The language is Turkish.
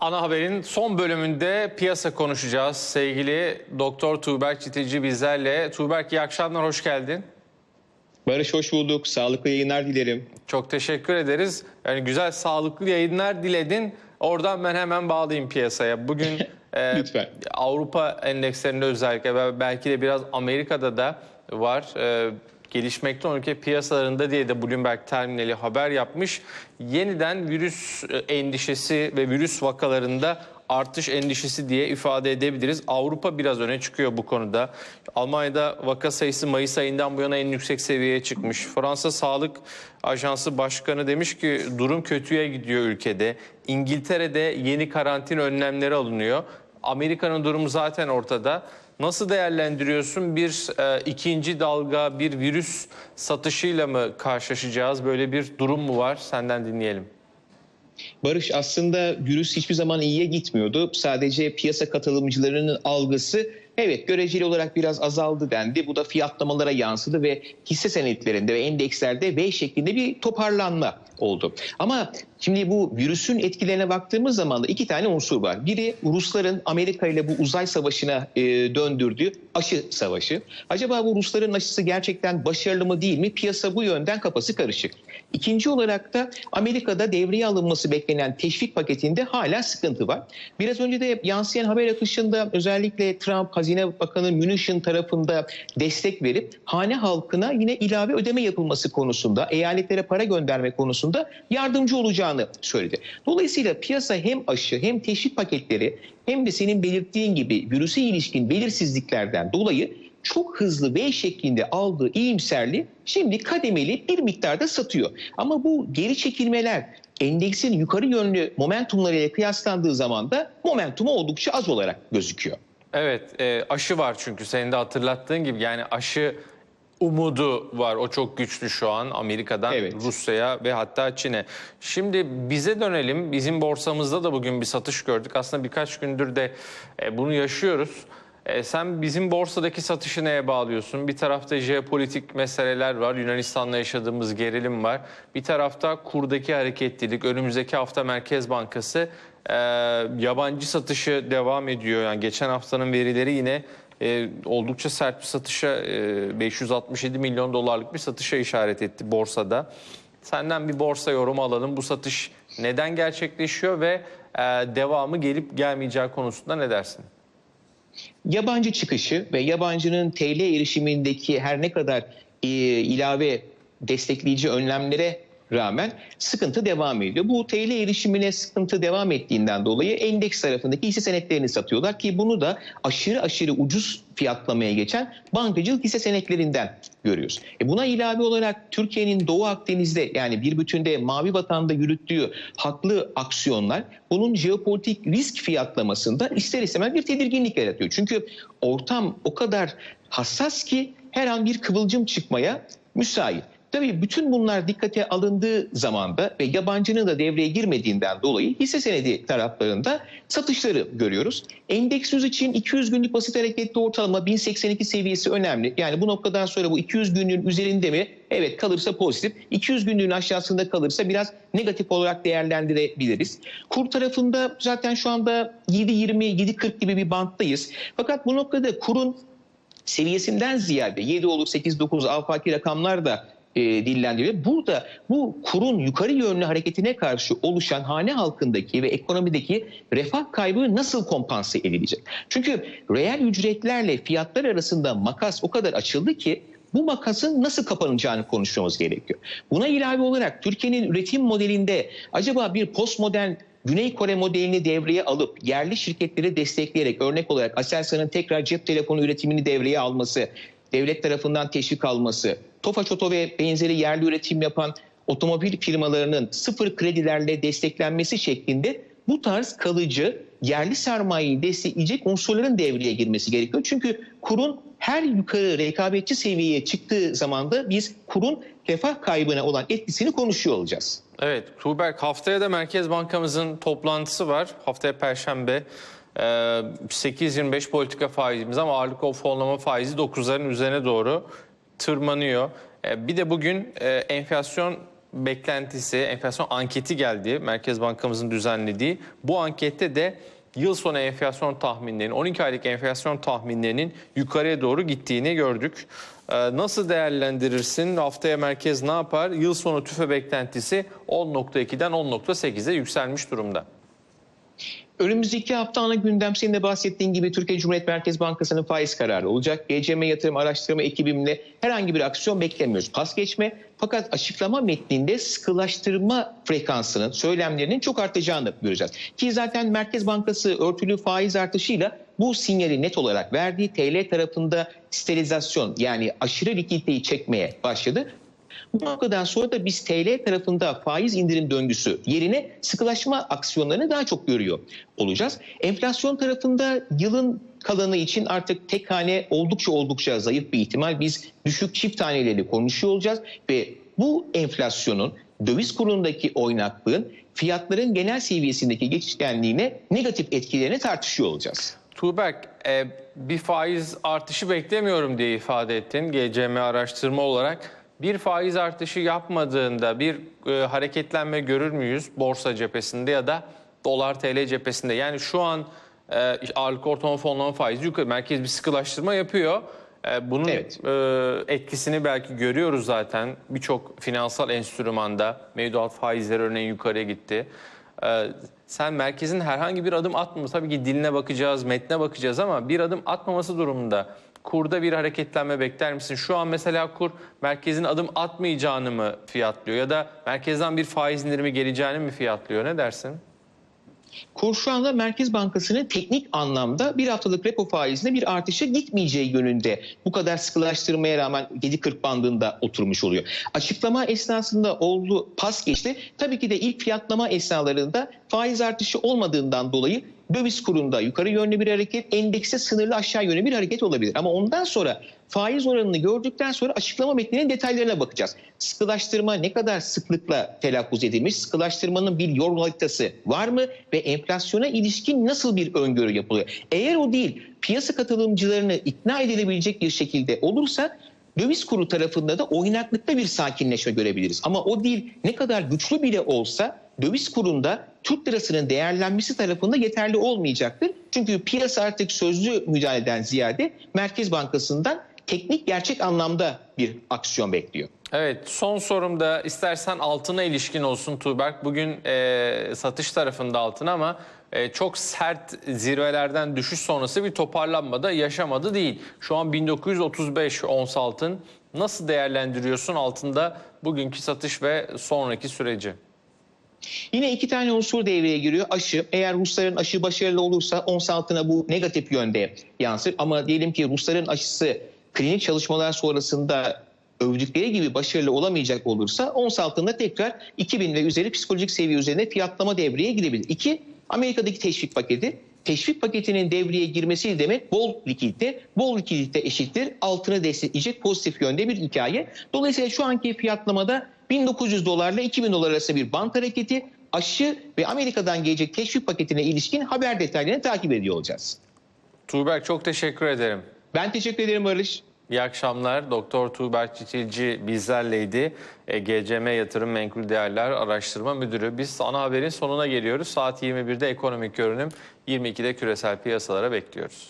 Ana haberin son bölümünde piyasa konuşacağız. Sevgili Doktor Tuğberk Çitici bizlerle. Tuğberk iyi akşamlar, hoş geldin. Barış hoş bulduk. Sağlıklı yayınlar dilerim. Çok teşekkür ederiz. Yani güzel, sağlıklı yayınlar diledin. Oradan ben hemen bağlayayım piyasaya. Bugün e, Lütfen. Avrupa endekslerinde özellikle belki de biraz Amerika'da da var. E, gelişmekte olan ülke piyasalarında diye de Bloomberg terminali haber yapmış. Yeniden virüs e, endişesi ve virüs vakalarında artış endişesi diye ifade edebiliriz. Avrupa biraz öne çıkıyor bu konuda. Almanya'da vaka sayısı Mayıs ayından bu yana en yüksek seviyeye çıkmış. Fransa Sağlık Ajansı Başkanı demiş ki durum kötüye gidiyor ülkede. İngiltere'de yeni karantina önlemleri alınıyor. Amerika'nın durumu zaten ortada. Nasıl değerlendiriyorsun? Bir e, ikinci dalga, bir virüs satışıyla mı karşılaşacağız? Böyle bir durum mu var? Senden dinleyelim. Barış aslında virüs hiçbir zaman iyiye gitmiyordu. Sadece piyasa katılımcılarının algısı evet göreceli olarak biraz azaldı dendi. Bu da fiyatlamalara yansıdı ve hisse senetlerinde ve endekslerde V şeklinde bir toparlanma oldu. Ama şimdi bu virüsün etkilerine baktığımız zaman da iki tane unsur var. Biri Rusların Amerika ile bu uzay savaşına e, döndürdüğü aşı savaşı. Acaba bu Rusların aşısı gerçekten başarılı mı değil mi? Piyasa bu yönden kafası karışık. İkinci olarak da Amerika'da devreye alınması beklenen teşvik paketinde hala sıkıntı var. Biraz önce de yansıyan haber akışında özellikle Trump Hazine Bakanı Mnuchin tarafında destek verip hane halkına yine ilave ödeme yapılması konusunda, eyaletlere para gönderme konusunda yardımcı olacağını söyledi. Dolayısıyla piyasa hem aşı hem teşvik paketleri hem de senin belirttiğin gibi virüse ilişkin belirsizliklerden dolayı çok hızlı V şeklinde aldığı iyimserliği şimdi kademeli bir miktarda satıyor. Ama bu geri çekilmeler endeksin yukarı yönlü momentumlarıyla kıyaslandığı zaman da momentumu oldukça az olarak gözüküyor. Evet, e, aşı var çünkü senin de hatırlattığın gibi yani aşı umudu var. O çok güçlü şu an Amerika'dan Evet. Rusya'ya ve hatta Çin'e. Şimdi bize dönelim. Bizim borsamızda da bugün bir satış gördük. Aslında birkaç gündür de e, bunu yaşıyoruz. E, sen bizim borsadaki satışı neye bağlıyorsun? Bir tarafta jeopolitik meseleler var. Yunanistan'la yaşadığımız gerilim var. Bir tarafta kurdaki hareketlilik. Önümüzdeki hafta Merkez Bankası e, yabancı satışı devam ediyor. Yani geçen haftanın verileri yine e, oldukça sert bir satışa, e, 567 milyon dolarlık bir satışa işaret etti borsada. Senden bir borsa yorumu alalım. Bu satış neden gerçekleşiyor ve e, devamı gelip gelmeyeceği konusunda ne dersin? yabancı çıkışı ve yabancının TL erişimindeki her ne kadar e, ilave destekleyici önlemlere rağmen sıkıntı devam ediyor. Bu TL erişimine sıkıntı devam ettiğinden dolayı endeks tarafındaki hisse senetlerini satıyorlar ki bunu da aşırı aşırı ucuz fiyatlamaya geçen bankacılık hisse senetlerinden görüyoruz. E buna ilave olarak Türkiye'nin Doğu Akdeniz'de yani bir bütünde Mavi Vatan'da yürüttüğü haklı aksiyonlar bunun jeopolitik risk fiyatlamasında ister istemez bir tedirginlik yaratıyor. Çünkü ortam o kadar hassas ki her an bir kıvılcım çıkmaya müsait. Tabii bütün bunlar dikkate alındığı zaman da ve yabancının da devreye girmediğinden dolayı hisse senedi taraflarında satışları görüyoruz. Endeks 100 için 200 günlük basit hareketli ortalama 1082 seviyesi önemli. Yani bu noktadan sonra bu 200 günlüğün üzerinde mi? Evet kalırsa pozitif. 200 günlüğün aşağısında kalırsa biraz negatif olarak değerlendirebiliriz. Kur tarafında zaten şu anda 7.20, 7.40 gibi bir banttayız. Fakat bu noktada kurun seviyesinden ziyade 7 olur 8 9 afaki rakamlar da e, dillendiriliyor. Burada bu kurun yukarı yönlü hareketine karşı oluşan hane halkındaki ve ekonomideki refah kaybı nasıl kompanse edilecek? Çünkü reel ücretlerle fiyatlar arasında makas o kadar açıldı ki bu makasın nasıl kapanacağını konuşmamız gerekiyor. Buna ilave olarak Türkiye'nin üretim modelinde acaba bir postmodern Güney Kore modelini devreye alıp yerli şirketleri destekleyerek örnek olarak Aselsan'ın tekrar cep telefonu üretimini devreye alması, devlet tarafından teşvik alması, Tofaş Oto ve benzeri yerli üretim yapan otomobil firmalarının sıfır kredilerle desteklenmesi şeklinde bu tarz kalıcı yerli sermayeyi destekleyecek unsurların devreye girmesi gerekiyor. Çünkü kurun her yukarı rekabetçi seviyeye çıktığı zaman da biz kurun refah kaybına olan etkisini konuşuyor olacağız. Evet, Tuğberk haftaya da Merkez Bankamızın toplantısı var. Haftaya Perşembe. Ee, 8.25 politika faizimiz ama ağırlık o fonlama faizi 9'ların üzerine doğru tırmanıyor. Ee, bir de bugün e, enflasyon beklentisi, enflasyon anketi geldi. Merkez Bankamızın düzenlediği. Bu ankette de yıl sonu enflasyon tahminlerinin, 12 aylık enflasyon tahminlerinin yukarıya doğru gittiğini gördük. Ee, Nasıl değerlendirirsin? Haftaya merkez ne yapar? Yıl sonu tüfe beklentisi 10.2'den 10.8'e yükselmiş durumda. Önümüzdeki hafta ana gündem senin de bahsettiğin gibi Türkiye Cumhuriyet Merkez Bankası'nın faiz kararı olacak. GCM Yatırım Araştırma ekibimle herhangi bir aksiyon beklemiyoruz. Pas geçme fakat açıklama metninde sıkılaştırma frekansının, söylemlerinin çok artacağını göreceğiz. Ki zaten Merkez Bankası örtülü faiz artışıyla bu sinyali net olarak verdiği TL tarafında sterilizasyon yani aşırı likiditeyi çekmeye başladı. Bu noktadan sonra da biz TL tarafında faiz indirim döngüsü yerine sıkılaşma aksiyonlarını daha çok görüyor olacağız. Enflasyon tarafında yılın kalanı için artık tek hane oldukça oldukça zayıf bir ihtimal. Biz düşük çift taneleri konuşuyor olacağız ve bu enflasyonun döviz kurundaki oynaklığın fiyatların genel seviyesindeki geçişkenliğine negatif etkilerini tartışıyor olacağız. Tuğberk, e, bir faiz artışı beklemiyorum diye ifade ettin GCM araştırma olarak. Bir faiz artışı yapmadığında bir e, hareketlenme görür müyüz borsa cephesinde ya da dolar TL cephesinde? Yani şu an e, ağırlık ortalama fonlama faizi yukarı, merkez bir sıkılaştırma yapıyor. E, bunun Evet. e, etkisini belki görüyoruz zaten. Birçok finansal enstrümanda mevduat faizleri örneğin yukarıya gitti. Ee, sen merkezin herhangi bir adım atmaması, tabii ki diline bakacağız, metne bakacağız ama bir adım atmaması durumunda kurda bir hareketlenme bekler misin? Şu an mesela kur merkezin adım atmayacağını mı fiyatlıyor ya da merkezden bir faiz indirimi geleceğini mi fiyatlıyor? Ne dersin? Kur şu anda Merkez Bankası'nın teknik anlamda bir haftalık repo faizinde bir artışa gitmeyeceği yönünde bu kadar sıkılaştırmaya rağmen 7.40 bandında oturmuş oluyor. Açıklama esnasında oldu pas geçti. Tabii ki de ilk fiyatlama esnalarında faiz artışı olmadığından dolayı döviz kurunda yukarı yönlü bir hareket, endekse sınırlı aşağı yönlü bir hareket olabilir. Ama ondan sonra faiz oranını gördükten sonra açıklama metninin detaylarına bakacağız. Sıkılaştırma ne kadar sıklıkla telaffuz edilmiş, sıkılaştırmanın bir yol haritası var mı ve enflasyona ilişkin nasıl bir öngörü yapılıyor? Eğer o değil, piyasa katılımcılarını ikna edilebilecek bir şekilde olursa döviz kuru tarafında da oynaklıkta bir sakinleşme görebiliriz. Ama o değil ne kadar güçlü bile olsa döviz kurunda Türk lirasının değerlenmesi tarafında yeterli olmayacaktır. Çünkü piyasa artık sözlü müdahaleden ziyade Merkez Bankası'ndan teknik gerçek anlamda bir aksiyon bekliyor. Evet son sorum da istersen altına ilişkin olsun Tuğberk. Bugün e, satış tarafında altın ama e, çok sert zirvelerden düşüş sonrası bir toparlanma da yaşamadı değil. Şu an 1935 ons altın. Nasıl değerlendiriyorsun altında bugünkü satış ve sonraki süreci? Yine iki tane unsur devreye giriyor. Aşı, eğer Rusların aşı başarılı olursa ons altına bu negatif yönde yansır. Ama diyelim ki Rusların aşısı klinik çalışmalar sonrasında övdükleri gibi başarılı olamayacak olursa ons altında tekrar 2000 ve üzeri psikolojik seviye üzerine fiyatlama devreye girebilir. İki, Amerika'daki teşvik paketi. Teşvik paketinin devreye girmesi demek bol likidite. Bol likidite eşittir altını destekleyecek pozitif yönde bir hikaye. Dolayısıyla şu anki fiyatlamada 1900 dolarla 2000 dolar arasında bir bant hareketi aşı ve Amerika'dan gelecek teşvik paketine ilişkin haber detaylarını takip ediyor olacağız. Tuğberk çok teşekkür ederim. Ben teşekkür ederim Barış. İyi akşamlar. Doktor Tuğberk Çiçilci bizlerleydi. E, GCM Yatırım Menkul Değerler Araştırma Müdürü. Biz ana haberin sonuna geliyoruz. Saat 21'de ekonomik görünüm, 22'de küresel piyasalara bekliyoruz.